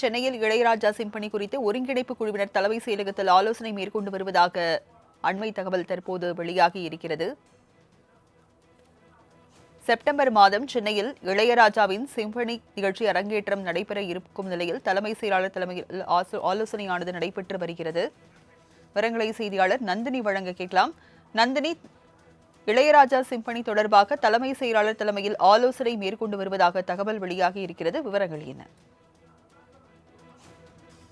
சென்னையில் இளையராஜா சிம்பனி குறித்து ஒருங்கிணைப்பு குழுவினர் தலைமை செயலகத்தில் ஆலோசனை மேற்கொண்டு வருவதாக அண்மை தகவல் தற்போது வெளியாகி இருக்கிறது. செப்டம்பர் மாதம் சென்னையில் இளையராஜாவின் சிம்பனி நிகழ்ச்சி அரங்கேற்றம் நடைபெற இருக்கும் நிலையில் தலைமை செயலாளர் தலைமையில் ஆலோசனையானது நடைபெற்று வருகிறது. விவரங்களை செய்தியாளர் நந்தினி வழங்க கேட்கலாம். நந்தினி இளையராஜா சிம்பனி தொடர்பாக தலைமை செயலாளர் தலைமையில் ஆலோசனை மேற்கொண்டு வருவதாக தகவல் வெளியாகி இருக்கிறது. விவரங்கள் என்ன?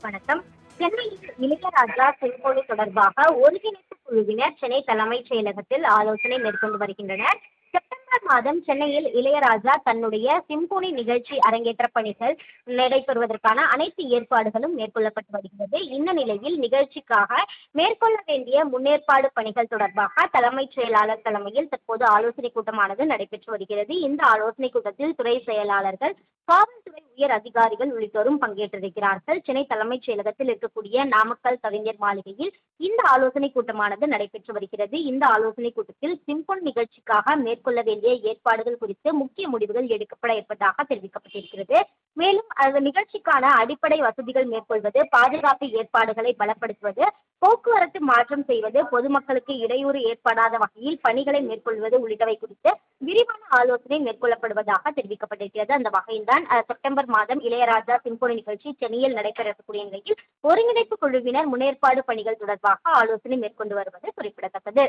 வணக்கம். சென்னையில் இளையராஜா சிம்பொனி தொடர்பாக ஒருங்கிணைப்பு குழுவினர் சென்னை தலைமைச் செயலகத்தில் ஆலோசனை மேற்கொண்டு வருகின்றனர். செப்டம்பர் மாதம் சென்னையில் இளையராஜா தன்னுடைய சிம்போனி நிகழ்ச்சி அரங்கேற்ற பணிகள் நடைபெறுவதற்கான அனைத்து ஏற்பாடுகளும் மேற்கொள்ளப்பட்டு வருகிறது. இந்த நிலையில் நிகழ்ச்சிக்காக மேற்கொள்ள வேண்டிய முன்னேற்பாடு பணிகள் தொடர்பாக தலைமைச் செயலாளர் தலைமையில் தற்போது ஆலோசனை கூட்டமானது நடைபெற்று வருகிறது. இந்த ஆலோசனை கூட்டத்தில் துறை செயலாளர்கள் காவல்துறை உயர் அதிகாரிகள் உள்ளிட்டோரும் பங்கேற்றிருக்கிறார்கள். சென்னை தலைமைச் செயலகத்தில் இருக்கக்கூடிய நாமக்கல் கவிஞர் மாளிகையில் இந்த ஆலோசனை கூட்டமானது நடைபெற்று வருகிறது. இந்த ஆலோசனை கூட்டத்தில் சிம்பொன் நிகழ்ச்சிக்காக மேற்கொள்ள வேண்டிய ஏற்பாடுகள் குறித்து முக்கிய முடிவுகள் எடுக்கப்பட இருப்பதாக தெரிவிக்கப்பட்டிருக்கிறது. மேலும் அந்த நிகழ்ச்சிக்கான அடிப்படை வசதிகள் மேற்கொள்வது பாதுகாப்பு ஏற்பாடுகளை பலப்படுத்துவது போக்குவரத்து மாற்றம் செய்வது பொதுமக்களுக்கு இடையூறு ஏற்படாத வகையில் பணிகளை மேற்கொள்வது உள்ளிட்டவை குறித்து விரிவான ஆலோசனை மேற்கொள்ளப்படுவதாக தெரிவிக்கப்பட்டிருக்கிறது. அந்த வகையில்தான் செப்டம்பர் மாதம் இளையராஜா சிம்பொனி நிகழ்ச்சி சென்னையில் நடைபெறக்கூடிய நிலையில் ஒருங்கிணைப்பு குழுவினர் முன்னேற்பாடு பணிகள் தொடர்பாக ஆலோசனை மேற்கொண்டு வருவது குறிப்பிடத்தக்கது.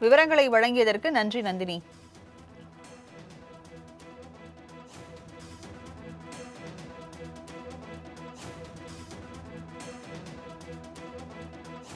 விவரங்களை வழங்கியதற்கு நன்றி நந்தினி.